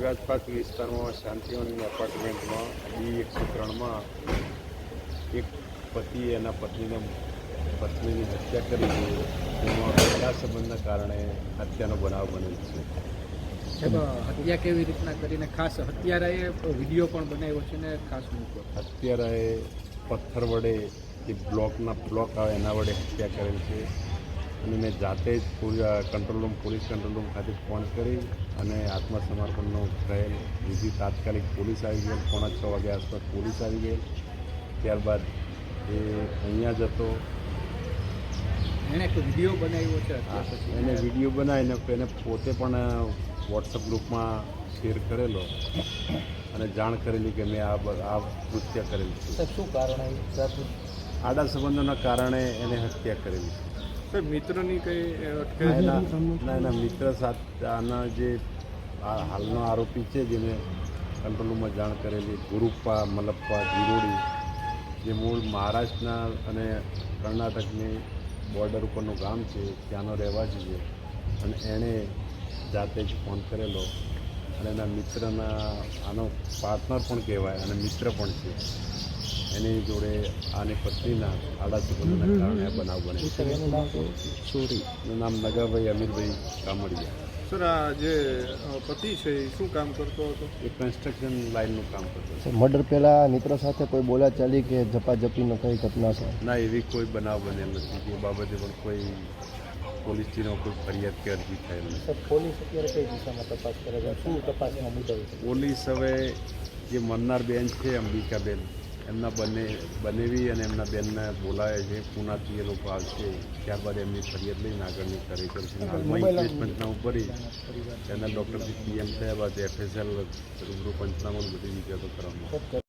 Gujarat park વિસ્તારમાં શાંતિવનની એપાર્ટમેન્ટમાં બી એકસો ત્રણમાં એક પતિએ એના પત્નીને પત્નીની હત્યા કરી છે. તેમાં પહેલા સંબંધના કારણે હત્યાનો બનાવ બનેલ છે. હત્યા કેવી રીતના કરીને ખાસ હત્યારાએ વીડિયો પણ બનાવ્યો છે ને ખાસ મૂક્યો હત્યારાએ પથ્થર વડે જે બ્લોકના બ્લોક આવે એના વડે હત્યા કરેલ છે. અને મેં જાતે જ control room police control room ખાતે ફોન કરી અને આત્મસમર્પણનો થયેલ બીજી તાત્કાલિક પોલીસ આવી ગયેલ પોણા છ વાગ્યા આસપાસ પોલીસ આવી ગયેલ. ત્યારબાદ એ અહીંયા જ હતો. એણે એક વીડિયો બનાવ્યો છે? એને વીડિયો બનાવીને એને પોતે પણ વોટ્સઅપ ગ્રુપમાં શેર કરેલો અને જાણ કરેલી કે મેં આ આ કૃત્ય કરેલું છે. શું કારણ? આડા સંબંધોના કારણે એને હત્યા કરેલી છે. સાહેબ મિત્રની કઈ ના, ના મિત્ર સાથે આના જે હાલનો આરોપી છે જેને કંટ્રોલ રૂમમાં જાણ કરેલી ગુરુપ્પા મલપ્પા જીરોડી જે મૂળ મહારાષ્ટ્રના અને કર્ણાટકની બોર્ડર ઉપરનું ગામ છે ત્યાંનો રહેવાસી છે. અને એણે જાતે જ ફોન કરેલો. અને એના મિત્રના આનો પાર્ટનર પણ કહેવાય અને મિત્ર પણ છે. એની જોડે આની પત્નીના આડા સંબંધોના કારણે આ બનાવ બને છે. નામ ચોરી નામ નગાભાઈ અમીરભાઈ કામડિયા સર આ જે પતિ છે એ શું કામ કરતો હતો? એ કન્સ્ટ્રક્શન લાઇનનું કામ કરતો હતો. મર્ડર પહેલા મિત્રો સાથે કોઈ બોલાચાલી કે ઝપાઝપીનો કઈ ઘટના છે? ના એવી કોઈ બનાવ બનેલ નથી. એ બાબતે પણ કોઈ પોલીસનો કોઈ ફરિયાદ કે અરજી થયેલ નથી. પોલીસ અત્યારે કઈ દિશામાં તપાસ કરે છે? શું તપાસમાં મુદ્દો પોલીસ હવે જે મરનાર બેન છે અંબિકાબેન એમના બંને બનેવી અને એમના બેનને બોલાવે છે. પૂનાથી એ લોકો આવશે. ત્યારબાદ એમની ફરિયાદ લઈને આગળની કાર્ય કરશે. હાલમાં પંચનામું ભરી એના ડૉક્ટરથી પીએમ થયા બાદ એફએસએલ રૂબરૂ પંચનામું બધી વિગતો કરવામાં.